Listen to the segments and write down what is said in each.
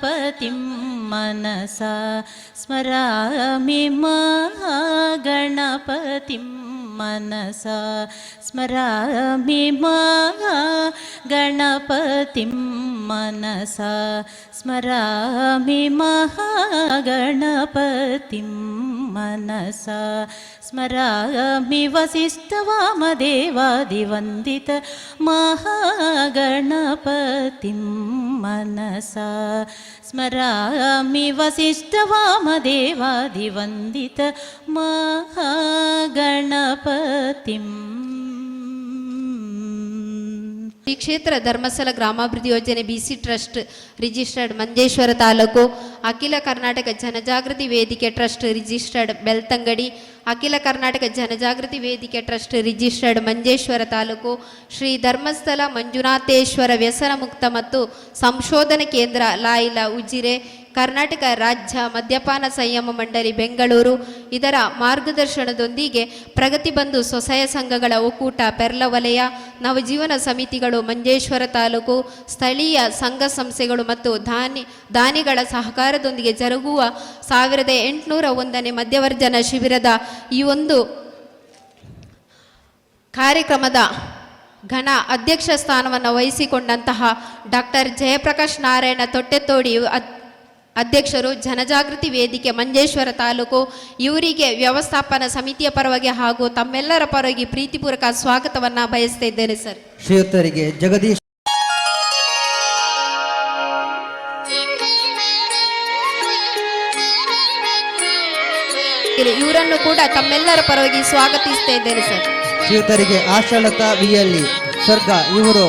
महागणपतिं मनसा स्मरामि महागणपतिं मनसा स्मरामि महागणपतिं मनसा स्मरामि महागणपतिं मनसा स्मरामि वसिष्ठवामदेवादिवन्दित महागणपतिं मनसा स्मरामि वसिष्ठवामदेवादिवन्दित महागणपतिम् ಈ ಕ್ಷೇತ್ರ ಧರ್ಮಸ್ಥಳ ಗ್ರಾಮಾಭಿವೃದ್ಧಿ ಯೋಜನೆ BC trust registered Manjeshwar taluk, ಅಖಿಲ ಕರ್ನಾಟಕ ಜನಜಾಗೃತಿ ವೇದಿಕೆ ಟ್ರಸ್ಟ್ ರಿಜಿಸ್ಟರ್ಡ್ ಬೆಳ್ತಂಗಡಿ, ಅಖಿಲ ಕರ್ನಾಟಕ ಜನಜಾಗೃತಿ ವೇದಿಕೆ ಟ್ರಸ್ಟ್ ರಿಜಿಸ್ಟರ್ಡ್ ಮಂಜೇಶ್ವರ ತಾಲೂಕು, ಶ್ರೀ ಧರ್ಮಸ್ಥಳ ಮಂಜುನಾಥೇಶ್ವರ ವ್ಯಸನ ಮುಕ್ತ ಮತ್ತು ಸಂಶೋಧನೆ ಕೇಂದ್ರ ಲಾಯಿಲ ಉಜಿರೆ ಕರ್ನಾಟಕ ರಾಜ್ಯ ಮದ್ಯಪಾನ ಸಂಯಮ ಮಂಡಳಿ ಬೆಂಗಳೂರು. ಇದರ ಮಾರ್ಗದರ್ಶನದೊಂದಿಗೆ ಪ್ರಗತಿ ಬಂಧು ಸ್ವಸಹಾಯ ಸಂಘಗಳ ಒಕ್ಕೂಟ ಪೆರ್ಲ ವಲಯ, ನವಜೀವನ ಸಮಿತಿಗಳು ಮಂಜೇಶ್ವರ ತಾಲೂಕು, ಸ್ಥಳೀಯ ಸಂಘ ಸಂಸ್ಥೆಗಳು ಮತ್ತು ದಾನಿ ದಾನಿಗಳ ಸಹಕಾರದೊಂದಿಗೆ ಜರುಗುವ ಸಾವಿರದ ಎಂಟುನೂರ ಒಂದನೇ ಮಧ್ಯವರ್ಜನ ಶಿಬಿರದ ಈ ಒಂದು ಕಾರ್ಯಕ್ರಮದ ಘನ ಅಧ್ಯಕ್ಷ ಸ್ಥಾನವನ್ನು ವಹಿಸಿಕೊಂಡಂತಹ ಡಾಕ್ಟರ್ ಜಯಪ್ರಕಾಶ್ ನಾರಾಯಣ ತೊಟ್ಟೆತೋಡಿ ಅಧ್ಯಕ್ಷರು ಜನಜಾಗೃತಿ ವೇದಿಕೆ ಮಂಜೇಶ್ವರ ತಾಲೂಕು ಇವರಿಗೆ ವ್ಯವಸ್ಥಾಪನಾ ಸಮಿತಿಯ ಪರವಾಗಿ ಹಾಗೂ ತಮ್ಮೆಲ್ಲರ ಪರವಾಗಿ ಪ್ರೀತಿಪೂರ್ವಕ ಸ್ವಾಗತವನ್ನು ಬಯಸ್ತಾ ಇದ್ದೇನೆ ಸರ್. ಶ್ರೀಯುತರಿಗೆ ಜಗದೀಶ್ ಇವರನ್ನು ಕೂಡ ತಮ್ಮೆಲ್ಲರ ಪರವಾಗಿ ಸ್ವಾಗತಿಸ್ತಾ ಇದ್ದೇನೆ ಸರ್. ಶ್ರೀಯುತರಿಗೆ ಆಶಾಲತಾ ವಿಯಲ್ಲಿ ಸ್ವರ್ಗ ಇವರು.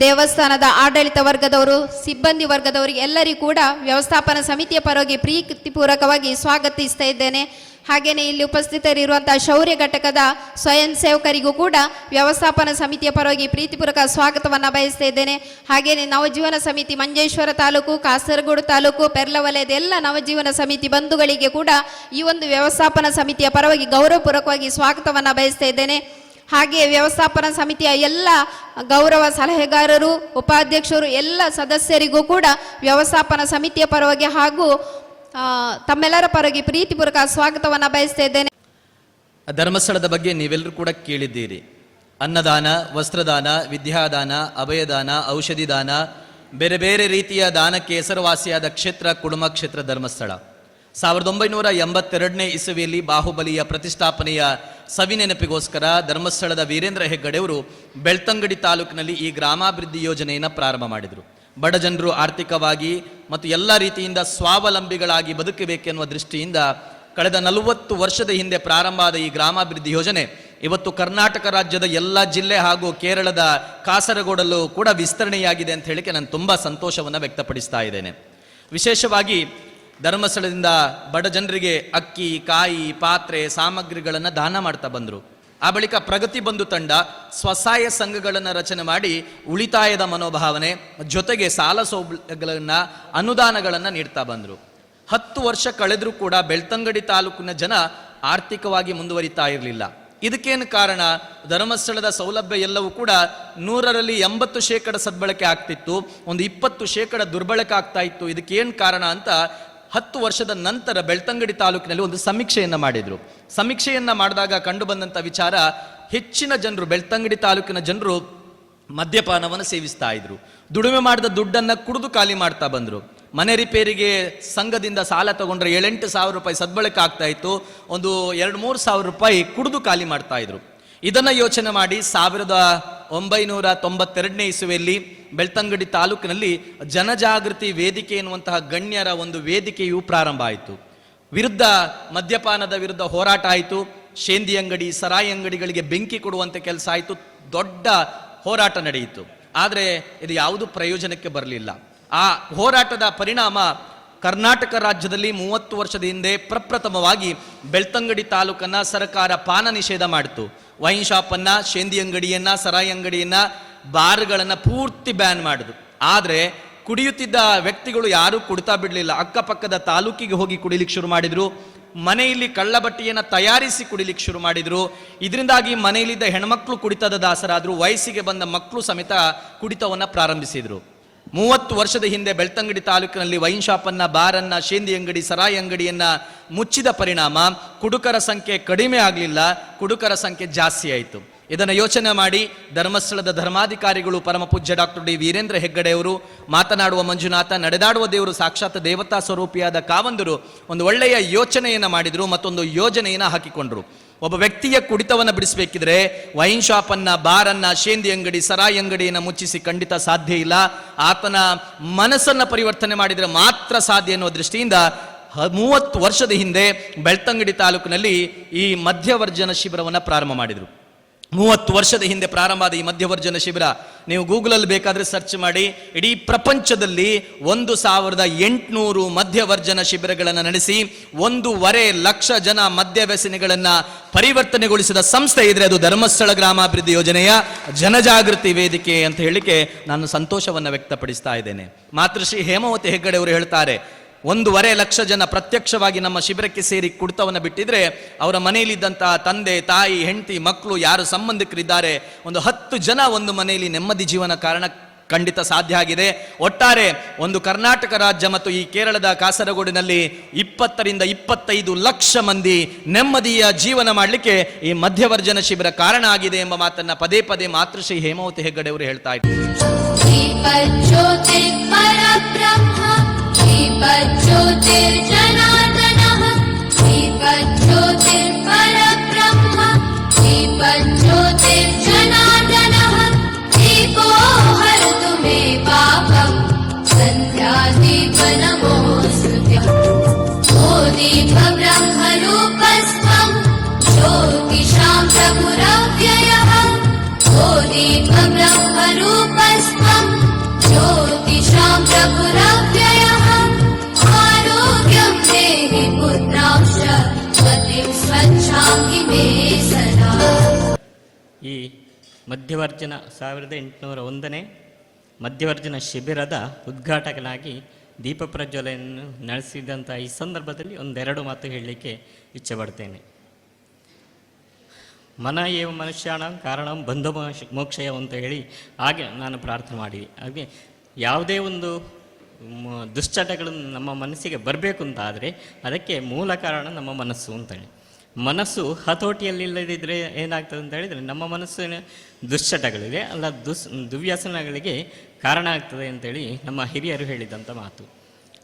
ದೇವಸ್ಥಾನದ ಆಡಳಿತ ವರ್ಗದವರು, ಸಿಬ್ಬಂದಿ ವರ್ಗದವರು, ಎಲ್ಲರಿಗೂ ಕೂಡ ವ್ಯವಸ್ಥಾಪನಾ ಸಮಿತಿಯ ಪರವಾಗಿ ಪ್ರೀತಿಪೂರ್ವಕವಾಗಿ ಸ್ವಾಗತಿಸ್ತಾ ಇದ್ದೇನೆ. ಹಾಗೆಯೇ ಇಲ್ಲಿ ಉಪಸ್ಥಿತರಿರುವಂತಹ ಶೌರ್ಯ ಘಟಕದ ಸ್ವಯಂ ಸೇವಕರಿಗೂ ಕೂಡ ವ್ಯವಸ್ಥಾಪನಾ ಸಮಿತಿಯ ಪರವಾಗಿ ಪ್ರೀತಿಪೂರ್ವಕ ಸ್ವಾಗತವನ್ನು ಬಯಸ್ತಾ ಇದ್ದೇನೆ. ಹಾಗೆಯೇ ನವಜೀವನ ಸಮಿತಿ ಮಂಜೇಶ್ವರ ತಾಲೂಕು, ಕಾಸರಗೋಡು ತಾಲೂಕು, ಪೆರ್ಲ ವಲಯದ ಎಲ್ಲ ನವಜೀವನ ಸಮಿತಿ ಬಂಧುಗಳಿಗೆ ಕೂಡ ಈ ಒಂದು ವ್ಯವಸ್ಥಾಪನಾ ಸಮಿತಿಯ ಪರವಾಗಿ ಗೌರವಪೂರ್ವಕವಾಗಿ ಸ್ವಾಗತವನ್ನು ಬಯಸ್ತಾ ಇದ್ದೇನೆ. ಹಾಗೆ ವ್ಯವಸ್ಥಾಪನಾ ಸಮಿತಿಯ ಎಲ್ಲ ಗೌರವ ಸಲಹೆಗಾರರು, ಉಪಾಧ್ಯಕ್ಷರು, ಎಲ್ಲ ಸದಸ್ಯರಿಗೂ ಕೂಡ ವ್ಯವಸ್ಥಾಪನಾ ಸಮಿತಿಯ ಪರವಾಗಿ ಹಾಗೂ ತಮ್ಮೆಲ್ಲರ ಪರವಾಗಿ ಪ್ರೀತಿಪೂರ್ವಕ ಸ್ವಾಗತವನ್ನು ಬಯಸ್ತಾ ಧರ್ಮಸ್ಥಳದ ಬಗ್ಗೆ ನೀವೆಲ್ಲರೂ ಕೂಡ ಕೇಳಿದ್ದೀರಿ. ಅನ್ನದಾನ, ವಸ್ತ್ರದಾನ, ವಿದ್ಯಾದಾನ, ಅಭಯದಾನ ಔಷಧಿ ದಾನ ಬೇರೆ ಬೇರೆ ರೀತಿಯ ದಾನಕ್ಕೆ ಹೆಸರುವಾಸಿಯಾದ ಕ್ಷೇತ್ರ ಕುಡುಮ ಕ್ಷೇತ್ರ ಧರ್ಮಸ್ಥಳ. ಸಾವಿರದ ಒಂಬೈನೂರ ಎಂಬತ್ತೆರಡನೇ ಇಸವಿಯಲ್ಲಿ ಬಾಹುಬಲಿಯ ಪ್ರತಿಷ್ಠಾಪನೆಯ ಸವಿನೆನಪಿಗೋಸ್ಕರ ಧರ್ಮಸ್ಥಳದ ವೀರೇಂದ್ರ ಹೆಗ್ಗಡೆಯವರು ಬೆಳ್ತಂಗಡಿ ತಾಲೂಕಿನಲ್ಲಿ ಈ ಗ್ರಾಮಾಭಿವೃದ್ಧಿ ಯೋಜನೆಯನ್ನು ಪ್ರಾರಂಭ ಮಾಡಿದರು. ಬಡ ಜನರು ಆರ್ಥಿಕವಾಗಿ ಮತ್ತು ಎಲ್ಲ ರೀತಿಯಿಂದ ಸ್ವಾವಲಂಬಿಗಳಾಗಿ ಬದುಕಬೇಕೆನ್ನುವ ದೃಷ್ಟಿಯಿಂದ ಕಳೆದ ನಲವತ್ತು ವರ್ಷದ ಹಿಂದೆ ಪ್ರಾರಂಭ ಆದ ಈ ಗ್ರಾಮಾಭಿವೃದ್ಧಿ ಯೋಜನೆ ಇವತ್ತು ಕರ್ನಾಟಕ ರಾಜ್ಯದ ಎಲ್ಲ ಜಿಲ್ಲೆ ಹಾಗೂ ಕೇರಳದ ಕಾಸರಗೋಡಲ್ಲೂ ಕೂಡ ವಿಸ್ತರಣೆಯಾಗಿದೆ ಅಂತ ಹೇಳಿಕೆ ನಾನು ತುಂಬ ಸಂತೋಷವನ್ನು ವ್ಯಕ್ತಪಡಿಸ್ತಾ ಇದ್ದೇನೆ. ವಿಶೇಷವಾಗಿ ಧರ್ಮಸ್ಥಳದಿಂದ ಬಡ ಜನರಿಗೆ ಅಕ್ಕಿ, ಕಾಯಿ, ಪಾತ್ರೆ, ಸಾಮಗ್ರಿಗಳನ್ನು ದಾನ ಮಾಡ್ತಾ ಬಂದರು. ಆ ಬಳಿಕ ಪ್ರಗತಿ ಬಂದು ತಂಡ ಸ್ವಸಹಾಯ ಸಂಘಗಳನ್ನು ರಚನೆ ಮಾಡಿ ಉಳಿತಾಯದ ಮನೋಭಾವನೆ ಜೊತೆಗೆ ಸಾಲ ಸೌಲಭ್ಯಗಳನ್ನು ಅನುದಾನಗಳನ್ನು ನೀಡ್ತಾ ಬಂದರು. ಹತ್ತು ವರ್ಷ ಕಳೆದರೂ ಕೂಡ ಬೆಳ್ತಂಗಡಿ ತಾಲೂಕಿನ ಜನ ಆರ್ಥಿಕವಾಗಿ ಮುಂದುವರಿತಾ ಇರಲಿಲ್ಲ. ಇದಕ್ಕೇನು ಕಾರಣ? ಧರ್ಮಸ್ಥಳದ ಸೌಲಭ್ಯ ಎಲ್ಲವೂ ಕೂಡ ನೂರರಲ್ಲಿ ಎಂಬತ್ತು ಶೇಕಡ ಸದ್ಬಳಕೆ ಆಗ್ತಿತ್ತು. ಒಂದು ಇಪ್ಪತ್ತು ಶೇಕಡ ದುರ್ಬಳಕೆ ಆಗ್ತಾ ಇತ್ತು. ಇದಕ್ಕೇನು ಕಾರಣ ಅಂತ ಹತ್ತು ವರ್ಷದ ನಂತರ ಬೆಳ್ತಂಗಡಿ ತಾಲೂಕಿನಲ್ಲಿ ಒಂದು ಸಮೀಕ್ಷೆಯನ್ನು ಮಾಡಿದರು. ಸಮೀಕ್ಷೆಯನ್ನು ಮಾಡಿದಾಗ ಕಂಡು ಬಂದಂತ ವಿಚಾರ, ಹೆಚ್ಚಿನ ಜನರು, ಬೆಳ್ತಂಗಡಿ ತಾಲೂಕಿನ ಜನರು ಮದ್ಯಪಾನವನ್ನು ಸೇವಿಸ್ತಾ ಇದ್ರು. ದುಡಿಮೆ ಮಾಡಿದ ದುಡ್ಡನ್ನು ಕುಡಿದು ಖಾಲಿ ಮಾಡ್ತಾ ಬಂದರು. ಮನೆ ರಿಪೇರಿಗೆ ಸಂಘದಿಂದ ಸಾಲ ತಗೊಂಡ್ರೆ ಏಳೆಂಟು ಸಾವಿರ ರೂಪಾಯಿ ಸದ್ಬಳಕೆ ಆಗ್ತಾ ಇತ್ತು. ಒಂದು ಎರಡು ಮೂರು ಸಾವಿರ ರೂಪಾಯಿ ಕುಡಿದು ಖಾಲಿ ಮಾಡ್ತಾ ಇದ್ರು. ಇದನ್ನ ಯೋಚನೆ ಮಾಡಿ ಸಾವಿರದ ಒಂಬೈನೂರ ತೊಂಬತ್ತೆರಡನೇ ಇಸುವೆಯಲ್ಲಿ ಬೆಳ್ತಂಗಡಿ ತಾಲೂಕಿನಲ್ಲಿ ಜನಜಾಗೃತಿ ವೇದಿಕೆ ಎನ್ನುವಂತಹ ಗಣ್ಯರ ಒಂದು ವೇದಿಕೆಯು ಪ್ರಾರಂಭ ಆಯಿತು. ವಿರುದ್ಧ ಮದ್ಯಪಾನದ ವಿರುದ್ಧ ಹೋರಾಟ ಆಯಿತು. ಶೇಂದಿ ಅಂಗಡಿ, ಸರಾಯಿ ಅಂಗಡಿಗಳಿಗೆ ಬೆಂಕಿ ಕೊಡುವಂತೆ ಕೆಲಸ ಆಯಿತು. ದೊಡ್ಡ ಹೋರಾಟ ನಡೆಯಿತು. ಆದರೆ ಇದು ಯಾವುದು ಪ್ರಯೋಜನಕ್ಕೆ ಬರಲಿಲ್ಲ. ಆ ಹೋರಾಟದ ಪರಿಣಾಮ ಕರ್ನಾಟಕ ರಾಜ್ಯದಲ್ಲಿ ಮೂವತ್ತು ವರ್ಷದ ಹಿಂದೆ ಪ್ರಪ್ರಥಮವಾಗಿ ಬೆಳ್ತಂಗಡಿ ತಾಲೂಕನ್ನ ಸರ್ಕಾರ ಪಾನ ನಿಷೇಧ ಮಾಡಿತು. ವೈನ್ ಶಾಪನ್ನು ಶೇಂದಿ ಅಂಗಡಿಯನ್ನ, ಸರಾಯಿ ಅಂಗಡಿಯನ್ನ, ಬಾರ್ಗಳನ್ನು ಪೂರ್ತಿ ಬ್ಯಾನ್ ಮಾಡಿದ್ರು. ಆದ್ರೆ ಕುಡಿಯುತ್ತಿದ್ದ ವ್ಯಕ್ತಿಗಳು ಯಾರೂ ಕುಡ್ತಾ ಬಿಡಲಿಲ್ಲ. ಅಕ್ಕಪಕ್ಕದ ತಾಲೂಕಿಗೆ ಹೋಗಿ ಕುಡಿಲಿಕ್ಕೆ ಶುರು ಮಾಡಿದರು. ಮನೆಯಲ್ಲಿ ಕಳ್ಳಬಟ್ಟಿಯನ್ನ ತಯಾರಿಸಿ ಕುಡಿಲಿಕ್ಕೆ ಶುರು ಮಾಡಿದರು. ಇದರಿಂದಾಗಿ ಮನೆಯಲ್ಲಿದ್ದ ಹೆಣ್ಮಕ್ಳು ಕುಡಿತದ ದಾಸರಾದರು. ವಯಸ್ಸಿಗೆ ಬಂದ ಮಕ್ಕಳು ಸಮೇತ ಕುಡಿತವನ್ನ ಪ್ರಾರಂಭಿಸಿದ್ರು. ಮೂವತ್ತು ವರ್ಷದ ಹಿಂದೆ ಬೆಳ್ತಂಗಡಿ ತಾಲೂಕಿನಲ್ಲಿ ವೈನ್ ಶಾಪನ್ನ, ಬಾರನ್ನ, ಶೇಂದಿ ಅಂಗಡಿ, ಸರಾಯಿ ಅಂಗಡಿಯನ್ನ ಮುಚ್ಚಿದ ಪರಿಣಾಮ ಕುಡುಕರ ಸಂಖ್ಯೆ ಕಡಿಮೆ ಆಗಲಿಲ್ಲ, ಕುಡುಕರ ಸಂಖ್ಯೆ ಜಾಸ್ತಿ ಆಯಿತು. ಇದನ್ನು ಯೋಚನೆ ಮಾಡಿ ಧರ್ಮಸ್ಥಳದ ಧರ್ಮಾಧಿಕಾರಿಗಳು ಪರಮಪೂಜ್ಯ ಡಾಕ್ಟರ್ ಡಿ ವೀರೇಂದ್ರ ಹೆಗ್ಗಡೆಯವರು ಮಾತನಾಡುವ ಮಂಜುನಾಥ, ನಡೆದಾಡುವ ದೇವರು ಸಾಕ್ಷಾತ್ ದೇವತಾ ಸ್ವರೂಪಿಯಾದ ಕಾವಂದರು ಒಂದು ಒಳ್ಳೆಯ ಯೋಚನೆಯನ್ನು ಮಾಡಿದರು, ಮತ್ತೊಂದು ಯೋಜನೆಯನ್ನು ಹಾಕಿಕೊಂಡ್ರು. ಒಬ್ಬ ವ್ಯಕ್ತಿಯ ಕುಡಿತವನ್ನು ಬಿಡಿಸಬೇಕಿದ್ರೆ ವೈನ್ ಶಾಪನ್ನ, ಬಾರನ್ನ, ಶೇಂದಿ ಅಂಗಡಿ, ಸರಾಯಿ ಅಂಗಡಿಯನ್ನು ಮುಚ್ಚಿಸಿ ಖಂಡಿತ ಸಾಧ್ಯ ಇಲ್ಲ. ಆತನ ಮನಸ್ಸನ್ನ ಪರಿವರ್ತನೆ ಮಾಡಿದರೆ ಮಾತ್ರ ಸಾಧ್ಯ ಎನ್ನುವ ದೃಷ್ಟಿಯಿಂದ ಮೂವತ್ತು ವರ್ಷದ ಹಿಂದೆ ಬೆಳ್ತಂಗಡಿ ತಾಲೂಕಿನಲ್ಲಿ ಈ ಮಧ್ಯವರ್ಜನ ಶಿಬಿರವನ್ನು ಪ್ರಾರಂಭ ಮಾಡಿದರು. ಮೂವತ್ತು ವರ್ಷದ ಹಿಂದೆ ಪ್ರಾರಂಭ ಆದ ಈ ಮಧ್ಯವರ್ಜನ ಶಿಬಿರ, ನೀವು ಗೂಗಲಲ್ಲಿ ಬೇಕಾದರೆ ಸರ್ಚ್ ಮಾಡಿ, ಇಡೀ ಪ್ರಪಂಚದಲ್ಲಿ ಒಂದು ಸಾವಿರದ ಎಂಟುನೂರು ಮಧ್ಯವರ್ಜನ ಶಿಬಿರಗಳನ್ನು ನಡೆಸಿ, ಒಂದೂವರೆ ಲಕ್ಷ ಜನ ಮದ್ಯ ವ್ಯಸನಿಗಳನ್ನು ಪರಿವರ್ತನೆಗೊಳಿಸಿದ ಸಂಸ್ಥೆ ಇದ್ರೆ ಅದು ಧರ್ಮಸ್ಥಳ ಗ್ರಾಮಾಭಿವೃದ್ಧಿ ಯೋಜನೆಯ ಜನಜಾಗೃತಿ ವೇದಿಕೆ ಅಂತ ಹೇಳಿಕೆ ನಾನು ಸಂತೋಷವನ್ನು ವ್ಯಕ್ತಪಡಿಸ್ತಾ ಇದ್ದೇನೆ. ಮಾತೃಶ್ರೀ ಹೇಮವತಿ ಹೆಗ್ಗಡೆ ಅವರು ಹೇಳ್ತಾರೆ ಒಂದೂವರೆ ಲಕ್ಷ ಜನ ಪ್ರತ್ಯಕ್ಷವಾಗಿ ನಮ್ಮ ಶಿಬಿರಕ್ಕೆ ಸೇರಿ ಕುಡಿತವನ್ನು ಬಿಟ್ಟಿದ್ರೆ ಅವರ ಮನೆಯಲ್ಲಿದ್ದಂತಹ ತಂದೆ, ತಾಯಿ, ಹೆಂಡತಿ ಮಕ್ಕಳು ಯಾರು ಸಂಬಂಧಿಕರಿದ್ದಾರೆ, ಒಂದು ಹತ್ತು ಜನ ಒಂದು ಮನೆಯಲ್ಲಿ ನೆಮ್ಮದಿ ಜೀವನ ಕಾರಣ ಖಂಡಿತ ಸಾಧ್ಯ ಆಗಿದೆ. ಒಟ್ಟಾರೆ ಒಂದು ಕರ್ನಾಟಕ ರಾಜ್ಯ ಮತ್ತು ಈ ಕೇರಳದ ಕಾಸರಗೋಡಿನಲ್ಲಿ ಇಪ್ಪತ್ತರಿಂದ ಇಪ್ಪತ್ತೈದು ಲಕ್ಷ ಮಂದಿ ನೆಮ್ಮದಿಯ ಜೀವನ ಮಾಡಲಿಕ್ಕೆ ಈ ಮಧ್ಯವರ್ಜನ ಶಿಬಿರ ಕಾರಣ ಆಗಿದೆ ಎಂಬ ಮಾತನ್ನ ಪದೇ ಪದೇ ಮಾತೃಶ್ರೀ ಹೇಮಾವತಿ ಹೆಗ್ಗಡೆಯವರು ಹೇಳ್ತಾ ಇದ್ದಾರೆ. ीपज्योति श्रीपज्योतिर्परब्रह्म श्रीपज्योतिर् ಈ ಮಧ್ಯವರ್ಜನ ಸಾವಿರದ ಎಂಟುನೂರ ಒಂದನೇ ಮಧ್ಯವರ್ಜನ ಶಿಬಿರದ ಉದ್ಘಾಟಕನಾಗಿ ದೀಪ ಪ್ರಜ್ವಲೆಯನ್ನು ನಡೆಸಿದಂಥ ಈ ಸಂದರ್ಭದಲ್ಲಿ ಒಂದೆರಡು ಮಾತು ಹೇಳಲಿಕ್ಕೆ ಇಚ್ಛೆ ಪಡ್ತೇನೆ ಮನ ಏವ ಮನುಷ್ಯಾಣ ಕಾರಣ ಬಂಧು ಮೋಕ್ಷ- ಮೋಕ್ಷಯ ಅಂತ ಹೇಳಿ ಹಾಗೆ ನಾನು ಪ್ರಾರ್ಥನೆ ಮಾಡಿ. ಹಾಗೆ ಯಾವುದೇ ಒಂದು ದುಶ್ಚಟಗಳನ್ನು ದುಶ್ಚಟಗಳು ನಮ್ಮ ಮನಸ್ಸಿಗೆ ಬರಬೇಕು ಅಂತ ಆದರೆ ಅದಕ್ಕೆ ಮೂಲ ಕಾರಣ ನಮ್ಮ ಮನಸ್ಸು ಅಂತೇಳಿ. ಮನಸ್ಸು ಹತೋಟಿಯಲ್ಲಿಲ್ಲದಿದ್ದರೆ ಏನಾಗ್ತದೆ ಅಂತ ಹೇಳಿದರೆ ನಮ್ಮ ಮನಸ್ಸಿನ ದುಶ್ಚಟಗಳಿದೆ, ಅಲ್ಲ ದುಸ್, ದುವ್ಯಾಸನಗಳಿಗೆ ಕಾರಣ ಆಗ್ತದೆ ಅಂತೇಳಿ ನಮ್ಮ ಹಿರಿಯರು ಹೇಳಿದಂಥ ಮಾತು.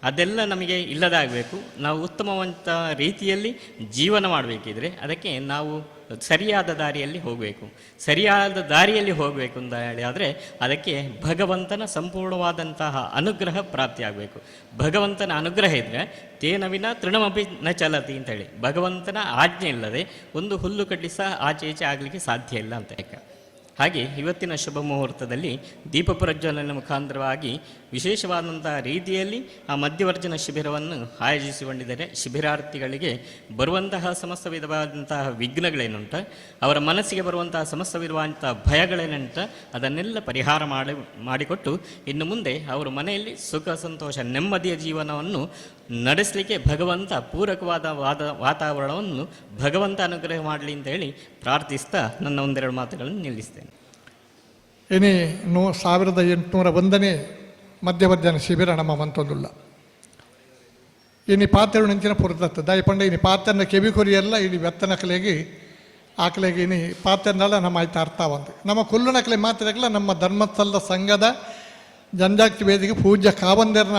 ಅದೆಲ್ಲ ನಮಗೆ ಇಲ್ಲದಾಗಬೇಕು. ನಾವು ಉತ್ತಮವಂತ ರೀತಿಯಲ್ಲಿ ಜೀವನ ಮಾಡಬೇಕಿದ್ರೆ ಅದಕ್ಕೆ ನಾವು ಸರಿಯಾದ ದಾರಿಯಲ್ಲಿ ಹೋಗಬೇಕು. ಸರಿಯಾದ ದಾರಿಯಲ್ಲಿ ಹೋಗಬೇಕು ಅಂತ ಹೇಳಿ ಆದರೆ ಅದಕ್ಕೆ ಭಗವಂತನ ಸಂಪೂರ್ಣವಾದಂತಹ ಅನುಗ್ರಹ ಪ್ರಾಪ್ತಿಯಾಗಬೇಕು ಭಗವಂತನ ಅನುಗ್ರಹ ಇದ್ದರೆ ತೇನವಿನ ತೃಣಮಪಿ ನ ಚಲತಿ ಅಂತೇಳಿ ಭಗವಂತನ ಆಜ್ಞೆ ಇಲ್ಲದೆ ಒಂದು ಹುಲ್ಲು ಕಡ್ಡಿ ಸಹ ಆಚೆ ಈಚೆ ಆಗಲಿಕ್ಕೆ ಸಾಧ್ಯ ಇಲ್ಲ ಅಂತ ಹಾಗೆ ಇವತ್ತಿನ ಶುಭ ಮುಹೂರ್ತದಲ್ಲಿ ದೀಪ ಪ್ರಜ್ವಲನ ಮುಖಾಂತರವಾಗಿ ವಿಶೇಷವಾದಂತಹ ರೀತಿಯಲ್ಲಿ ಆ ಮಧ್ಯವರ್ಜನ ಶಿಬಿರವನ್ನು ಆಯೋಜಿಸಿಕೊಂಡಿದ್ದಾರೆ. ಶಿಬಿರಾರ್ಥಿಗಳಿಗೆ ಬರುವಂತಹ ಸಮಸ್ತ ವಿಧವಾದಂತಹ ವಿಘ್ನಗಳೇನುಂಟ, ಅವರ ಮನಸ್ಸಿಗೆ ಬರುವಂತಹ ಸಮಸ್ತ ವಿಧವಾದಂತಹ ಭಯಗಳೇನುಂಟ, ಅದನ್ನೆಲ್ಲ ಪರಿಹಾರ ಮಾಡಿ, ಮಾಡಿಕೊಟ್ಟು ಇನ್ನು ಮುಂದೆ ಅವರ ಮನೆಯಲ್ಲಿ ಸುಖ, ಸಂತೋಷ, ನೆಮ್ಮದಿಯ ಜೀವನವನ್ನು ನಡೆಸಲಿಕ್ಕೆ ಭಗವಂತ ಪೂರಕವಾದ ವಾದ, ವಾತಾವರಣವನ್ನು ಭಗವಂತ ಅನುಗ್ರಹ ಮಾಡಲಿ ಅಂತ ಹೇಳಿ ಪ್ರಾರ್ಥಿಸ್ತಾ ನನ್ನ ಒಂದೆರಡು ಮಾತುಗಳನ್ನು ನಿಲ್ಲಿಸ್ತೇನೆ. ಏನೇ ನೂ ಸಾವಿರದ ಎಂಟುನೂರ ಒಂದನೇ ಮಧ್ಯವರ್ಜನ ಶಿಬಿರ ನಮ್ಮ ಮಂತೊಂದುಲ್ಲ ಇನಿ ಪಾತ್ರೆ ನೆಂಚಿನ ಪುರದತ್ತ. ದಯಪಂಡ ಇನಿ ಪಾತ್ರನ ಕೆಬಿಕೊರಿಯೆಲ್ಲ ಇನಿ ಬೆತ್ತನಕಲೆಗೆ ಆಕಲೆಗೆ ಇನಿ ಪಾತ್ರನೆಲ್ಲ ನಮ್ಮ ಆಯ್ತು ಅರ್ಥ ಒಂದು ನಮ್ಮ ಮಾತ್ರಗಲ ನಮ್ಮ ಧರ್ಮಸ್ಥಳದ ಸಂಘದ ಜನಜಾತಿ ವೇದಿಕೆ ಪೂಜ್ಯ ಕಾವಂದರ್ನ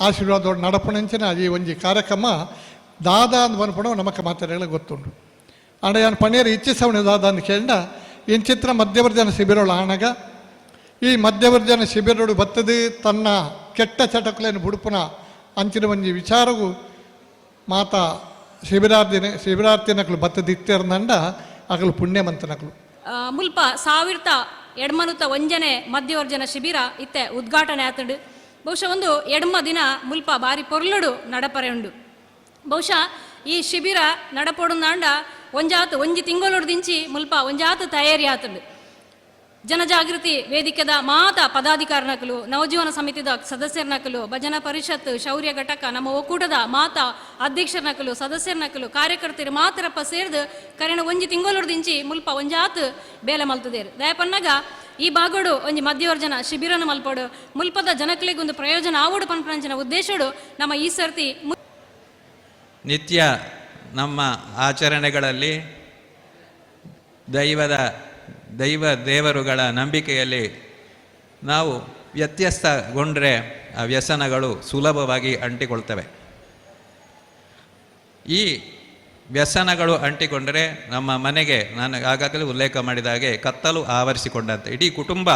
ಆಶೀರ್ವಾದ ನಡಪಣಂಚಿನ ಈ ಒಂಜಿ ಕಾರ್ಯಕ್ರಮ ದಾದ ಅಂದ್ ಬನ್ಪಣ ನಮಕ್ಕೆ ಮಾತಾಡಗಳ ಗೊತ್ತುಂಟು. ಆಂಡ ಯಾನ್ ಪಣೇರು ಇಚ್ಛಿಸವಣಿ ದಾದ ಅಂದ್ ಕೇಂಡ ಇಂಚಿತ್ರ ಮಧ್ಯವರ್ಜನ ಶಿಬಿರಗಳು ಆಣಗ ಈ ಮಧ್ಯವರ್ಜನ ಶಿಬಿರಡು ಬತ್ತದೆ ತನ್ನ ಕೆಟ್ಟ ಚಟಕುಲೆಯನ್ನು ಬುಡುಪುನ ಅಂಚಿನ ಒಂಜಿ ವಿಚಾರವು ಮಾತ ಶಿಬಿರಾರ್ಥಿನ ಶಿಬಿರಾರ್ಥಿನಕಲು ಬತ್ತದಿತ್ತೇರ್ನಂಡ ಅಕಲು ಪುಣ್ಯಮಂತನಕಲು ನಕಲು. ಮುಲ್ಪ ಸಾವಿರದ ಎಡ್ಮನುತ ಒಂಜನೆ ಮಧ್ಯವರ್ಜನ ಶಿಬಿರ ಇತ್ತೆ ಉದ್ಘಾಟನೆ ಆತಡು. ಬಹುಶಃ ಒಂದು ಎಡ್ಮ ದಿನ ಮುಲ್ಪ ಬಾರಿ ಪೊರ್ಲುಡು ನಡಪರೆ ಉಂಡು. ಬಹುಶಃ ಈ ಶಿಬಿರ ನಡಪೊಡುಂದಾಂಡ ಒಂಜಾತು ಒಂಜಿ ತಿಂಗಳೊಡು ದಿಂಚಿ ಮುಲ್ಪ ಒಂಜಾತು ತಯಾರಿ ಆತುಂಡು. ಜನಜಾಗೃತಿ ವೇದಿಕೆದ ಮಾತ ಪದಾಧಿಕಾರನಕಲು, ನವಜೀವನ ಸಮಿತಿದ ಸದಸ್ಯರನಕಲು, ಭಜನಾ ಪರಿಷತ್, ಶೌರ್ಯ ಘಟಕ, ನಮ್ಮ ಒಕ್ಕೂಟದ ಮಾತ ಅಧ್ಯಕ್ಷರನಕಲು, ಸದಸ್ಯರನಕಲು ಕಾರ್ಯಕರ್ತರು ಮಾತ್ರಪ್ಪ ಸೇರಿದು ಕರೆಣ ಒಂಜಿ ತಿಂಗಳೊಡ್ದಿಂಚಿ ಮುಲ್ಪ ಒಂಜಾತ್ ಬೇಲೆ ಮಲ್ತದೇರು. ದಯಪನ್ನಗ ಈ ಬಾಗೋಡು ಒಂಜಿ ಮಧ್ಯವರ್ಜನ ಶಿಬಿರನ ಮಲ್ಪಡು, ಮುಲ್ಪದ ಜನಕಲಿಗೆ ಒಂದು ಪ್ರಯೋಜನ ಆವಡು ಪನ್ಪಂಚಿನ ಉದ್ದೇಶಡು ನಮ್ಮ ಈ ಸರ್ತಿ ನಿತ್ಯ ನಮ್ಮ ಆಚರಣೆಗಳಲ್ಲಿ ದೈವದ ದೈವ ದೇವರುಗಳ ನಂಬಿಕೆಯಲ್ಲಿ ನಾವು ವ್ಯತ್ಯಸ್ತಗೊಂಡ್ರೆ ಆ ವ್ಯಸನಗಳು ಸುಲಭವಾಗಿ ಅಂಟಿಕೊಳ್ತವೆ. ಈ ವ್ಯಸನಗಳು ಅಂಟಿಕೊಂಡರೆ ನಮ್ಮ ಮನೆಗೆ ನಾನು ಆಗಾಗಲೇ ಉಲ್ಲೇಖ ಮಾಡಿದ ಹಾಗೆ ಕತ್ತಲು ಆವರಿಸಿಕೊಂಡಂತೆ. ಇಡೀ ಕುಟುಂಬ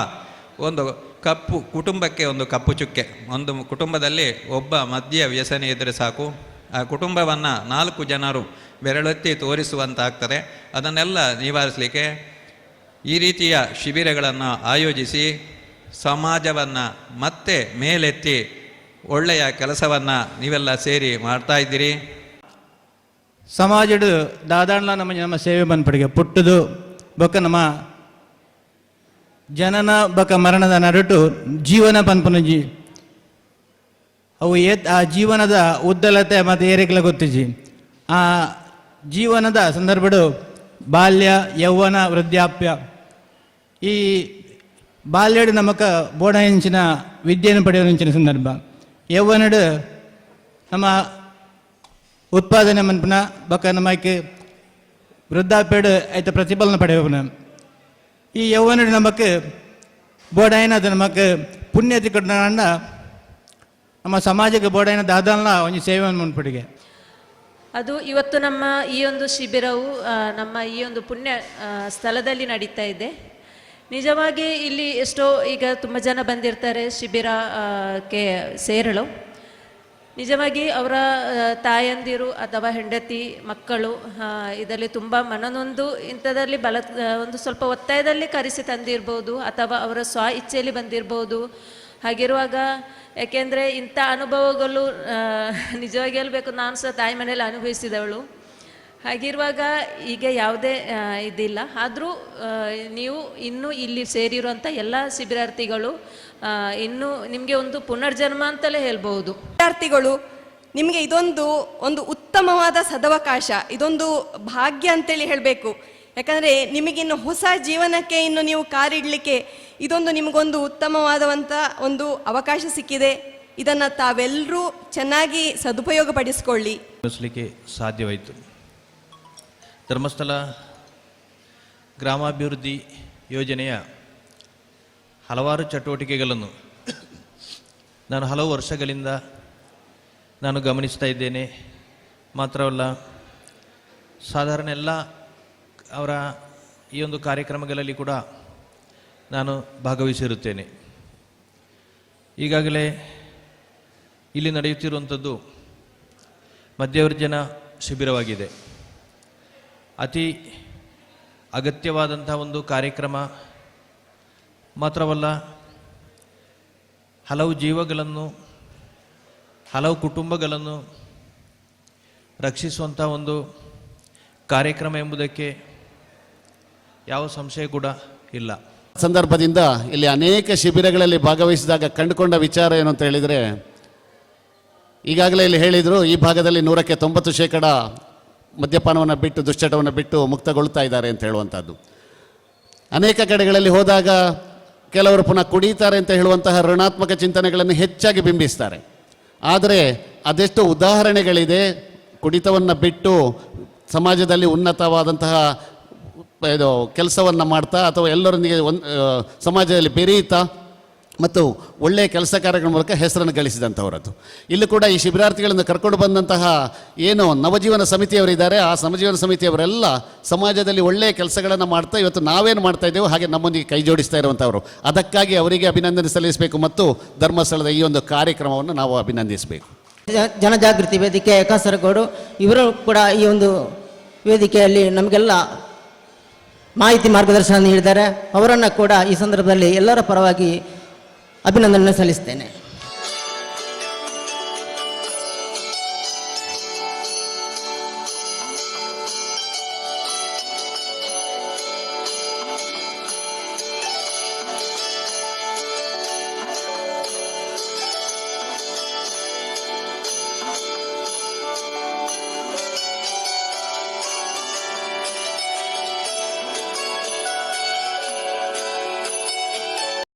ಒಂದು ಕಪ್ಪು, ಕುಟುಂಬಕ್ಕೆ ಒಂದು ಕಪ್ಪು ಚುಕ್ಕೆ. ಒಂದು ಕುಟುಂಬದಲ್ಲಿ ಒಬ್ಬ ಮದ್ಯ ವ್ಯಸನ ಇದ್ದರೆ ಸಾಕು. ಆ ಕುಟುಂಬವನ್ನು ನಾಲ್ಕು ಜನರು ಬೆರಳೆತ್ತಿ ತೋರಿಸುವಂತಾಗ್ತದೆ. ಅದನ್ನೆಲ್ಲ ನಿವಾರಿಸಲಿಕ್ಕೆ ಈ ರೀತಿಯ ಶಿಬಿರಗಳನ್ನು ಆಯೋಜಿಸಿ ಸಮಾಜವನ್ನು ಮತ್ತೆ ಮೇಲೆತ್ತಿ ಒಳ್ಳೆಯ ಕೆಲಸವನ್ನು ನೀವೆಲ್ಲ ಸೇರಿ ಮಾಡ್ತಾ ಇದ್ದೀರಿ. ಸಮಾಜಡು ದಾದಾಣ್ಲ ನಮ್ಮ ನಮ್ಮ ಸೇವೆ ಬಂದ್ಪಡಿಗೆ ಪುಟ್ಟದು ಬೊಕ್ಕ ನಮ್ಮ ಜನನ ಬೊಕ್ಕ ಮರಣದ ನಡುಟು ಜೀವನ ಪನ್ಪುನಜಿ ಅವು ಏತ್ ಆ ಜೀವನದ ಉದ್ದಲತೆ ಮತ್ತು ಏರಿಕೆಲ ಗೊತ್ತಿಜಿ ಆ ಜೀವನದ ಸಂದರ್ಭಡು ಬಾಲ್ಯ, ಯೌವನ, ವೃದ್ಧಾಪ್ಯ ಈ ನಮಕ ಬೋಡ ಹೆಂಚಿನ ವಿದ್ಯೆಯನ್ನು ಪಡೆಯುವ ಸಂದರ್ಭ. ಯೌವನಡು ನಮ್ಮ ಉತ್ಪಾದನೆ ಮನ್ಪುನ ಬೊಕ್ಕ ನಮಕ್ ವೃದ್ಧಾಪ್ಯಡು ಐತ ಪ್ರತಿಫಲನ ಪಡೆಯುವನ ಈ ಯೌವನಡು ನಮಕ್ಕೆ ಬೋಡಾಯಿನ ಅದು ನಮಕ್ ಪುಣ್ಯ ಕೊಟ್ಟ ನಮ್ಮ ಸಮಾಜಕ್ಕೆ ಬೋಡಾಯಿನ ದಾದಾಲ್ನ ಒಂಜಿ ಸೇವೆ ಮನ್ಪಡಿಗೆ. ಅದು ಇವತ್ತು ನಮ್ಮ ಈ ಒಂದು ಶಿಬಿರವು ನಮ್ಮ ಈ ಒಂದು ಪುಣ್ಯ ಸ್ಥಳದಲ್ಲಿ ನಡೀತಾ ಇದೆ. ನಿಜವಾಗಿ ಇಲ್ಲಿ ಎಷ್ಟೋ ಈಗ ತುಂಬ ಜನ ಬಂದಿರ್ತಾರೆ ಶಿಬಿರಕ್ಕೆ ಸೇರಲು. ನಿಜವಾಗಿ ಅವರ ತಾಯಂದಿರು ಅಥವಾ ಹೆಂಡತಿ, ಮಕ್ಕಳು ಇದರಲ್ಲಿ ತುಂಬ ಮನನೊಂದು ಇಂಥದ್ರಲ್ಲಿ ಬಲ ಒಂದು ಸ್ವಲ್ಪ ಒತ್ತಾಯದಲ್ಲಿ ಕರೆಸಿ ತಂದಿರ್ಬೋದು ಅಥವಾ ಅವರ ಸ್ವ ಇಚ್ಛೆಯಲ್ಲಿ ಬಂದಿರ್ಬೋದು. ಹಾಗಿರುವಾಗ ಯಾಕೆಂದರೆ ಇಂಥ ಅನುಭವಗಳು ನಿಜವಾಗಿ ಹೇಳಬೇಕು ನಾನು ಸಹ ತಾಯಿ ಮನೆಯಲ್ಲಿ ಅನುಭವಿಸಿದವಳು. ಹಾಗಿರುವಾಗ ಈಗ ಯಾವುದೇ ಇದಿಲ್ಲ. ಆದರೂ ನೀವು ಇನ್ನೂ ಇಲ್ಲಿ ಸೇರಿರುವಂಥ ಎಲ್ಲ ಶಿಬಿರಾರ್ಥಿಗಳು ಇನ್ನು ನಿಮಗೆ ಒಂದು ಪುನರ್ಜನ್ಮ ಅಂತಲೇ ಹೇಳ್ಬೋದು ವಿದ್ಯಾರ್ಥಿಗಳು ನಿಮಗೆ ಇದೊಂದು ಒಂದು ಉತ್ತಮವಾದ ಸದವಕಾಶ ಇದೊಂದು ಭಾಗ್ಯ ಅಂತೇಳಿ ಹೇಳಬೇಕು. ಯಾಕಂದರೆ ನಿಮಗಿನ್ನು ಹೊಸ ಜೀವನಕ್ಕೆ ಇನ್ನು ನೀವು ಕಾರಿಡಲಿಕ್ಕೆ ಇದೊಂದು ನಿಮಗೊಂದು ಉತ್ತಮವಾದಂಥ ಒಂದು ಅವಕಾಶ ಸಿಕ್ಕಿದೆ. ಇದನ್ನು ತಾವೆಲ್ಲರೂ ಚೆನ್ನಾಗಿ ಸದುಪಯೋಗಪಡಿಸಿಕೊಳ್ಳಿ. ಸಾಧ್ಯವಾಯಿತು. ಧರ್ಮಸ್ಥಳ ಗ್ರಾಮಾಭಿವೃದ್ಧಿ ಯೋಜನೆಯ ಹಲವಾರು ಚಟುವಟಿಕೆಗಳನ್ನು ನಾನು ಹಲವು ವರ್ಷಗಳಿಂದ ನಾನು ಗಮನಿಸ್ತಾ ಇದ್ದೇನೆ. ಮಾತ್ರವಲ್ಲ, ಸಾಧಾರಣ ಎಲ್ಲ ಅವರ ಈ ಒಂದು ಕಾರ್ಯಕ್ರಮಗಳಲ್ಲಿ ಕೂಡ ನಾನು ಭಾಗವಹಿಸಿರುತ್ತೇನೆ. ಈಗಾಗಲೇ ಇಲ್ಲಿ ನಡೆಯುತ್ತಿರುವಂಥದ್ದು ಮಧ್ಯವರ್ಜನ ಶಿಬಿರವಾಗಿದೆ. ಅತಿ ಅಗತ್ಯವಾದಂಥ ಒಂದು ಕಾರ್ಯಕ್ರಮ ಮಾತ್ರವಲ್ಲ, ಹಲವು ಜೀವಗಳನ್ನು, ಹಲವು ಕುಟುಂಬಗಳನ್ನು ರಕ್ಷಿಸುವಂಥ ಒಂದು ಕಾರ್ಯಕ್ರಮ ಎಂಬುದಕ್ಕೆ ಯಾವ ಸಂಶಯ ಕೂಡ ಇಲ್ಲ. ಸಂದರ್ಭದಿಂದ ಇಲ್ಲಿ ಅನೇಕ ಶಿಬಿರಗಳಲ್ಲಿ ಭಾಗವಹಿಸಿದಾಗ ಕಂಡುಕೊಂಡ ವಿಚಾರ ಏನು ಅಂತ ಹೇಳಿದರೆ, ಈಗಾಗಲೇ ಇಲ್ಲಿ ಹೇಳಿದರು, ಈ ಭಾಗದಲ್ಲಿ ನೂರಕ್ಕೆ ತೊಂಬತ್ತು ಶೇಕಡ ಮದ್ಯಪಾನವನ್ನು ಬಿಟ್ಟು, ದುಶ್ಚಟವನ್ನು ಬಿಟ್ಟು ಮುಕ್ತಗೊಳ್ತಾ ಇದ್ದಾರೆ ಅಂತ ಹೇಳುವಂಥದ್ದು ಅನೇಕ ಕಡೆಗಳಲ್ಲಿ ಹೋದಾಗ ಕೆಲವರು ಪುನಃ ಕುಡಿತಾರೆ ಅಂತ ಹೇಳುವಂತಹ ಋಣಾತ್ಮಕ ಚಿಂತನೆಗಳನ್ನು ಹೆಚ್ಚಾಗಿ ಬಿಂಬಿಸ್ತಾರೆ. ಆದರೆ ಅದೆಷ್ಟು ಉದಾಹರಣೆಗಳಿದೆ. ಕುಡಿತವನ್ನು ಬಿಟ್ಟು ಸಮಾಜದಲ್ಲಿ ಉನ್ನತವಾದಂತಹ ಇದು ಕೆಲಸವನ್ನು ಮಾಡ್ತಾ ಅಥವಾ ಎಲ್ಲರೊಂದಿಗೆ ಒಂದು ಸಮಾಜದಲ್ಲಿ ಬೆರೆಯುತ್ತಾ ಮತ್ತು ಒಳ್ಳೆಯ ಕೆಲಸ ಕಾರ್ಯಗಳ ಮೂಲಕ ಹೆಸರನ್ನು ಗಳಿಸಿದಂಥವರದ್ದು ಇಲ್ಲಿ ಕೂಡ ಈ ಶಿಬಿರಾರ್ಥಿಗಳನ್ನು ಕರ್ಕೊಂಡು ಬಂದಂತಹ ಏನು ನವಜೀವನ ಸಮಿತಿಯವರಿದ್ದಾರೆ, ಆ ನವಜೀವನ ಸಮಿತಿಯವರೆಲ್ಲ ಸಮಾಜದಲ್ಲಿ ಒಳ್ಳೆಯ ಕೆಲಸಗಳನ್ನು ಮಾಡ್ತಾ ಇವತ್ತು ನಾವೇನು ಮಾಡ್ತಾ ಇದ್ದೇವೆ ಹಾಗೆ ನಮ್ಮೊಂದಿಗೆ ಕೈ ಜೋಡಿಸ್ತಾ ಇರುವಂಥವರು ಅದಕ್ಕಾಗಿ ಅವರಿಗೆ ಅಭಿನಂದನೆ ಸಲ್ಲಿಸಬೇಕು ಮತ್ತು ಧರ್ಮಸ್ಥಳದ ಈ ಒಂದು ಕಾರ್ಯಕ್ರಮವನ್ನು ನಾವು ಅಭಿನಂದಿಸಬೇಕು. ಜನಜಾಗೃತಿ ವೇದಿಕೆ ಕಾಸರಗೋಡು, ಇವರು ಕೂಡ ಈ ಒಂದು ವೇದಿಕೆಯಲ್ಲಿ ನಮಗೆಲ್ಲ ಮಾಹಿತಿ ಮಾರ್ಗದರ್ಶನ ನೀಡಿದ್ದಾರೆ. ಅವರನ್ನು ಕೂಡ ಈ ಸಂದರ್ಭದಲ್ಲಿ ಎಲ್ಲರ ಪರವಾಗಿ ಅಭಿನಂದನೆ ಸಲ್ಲಿಸ್ತೇನೆ.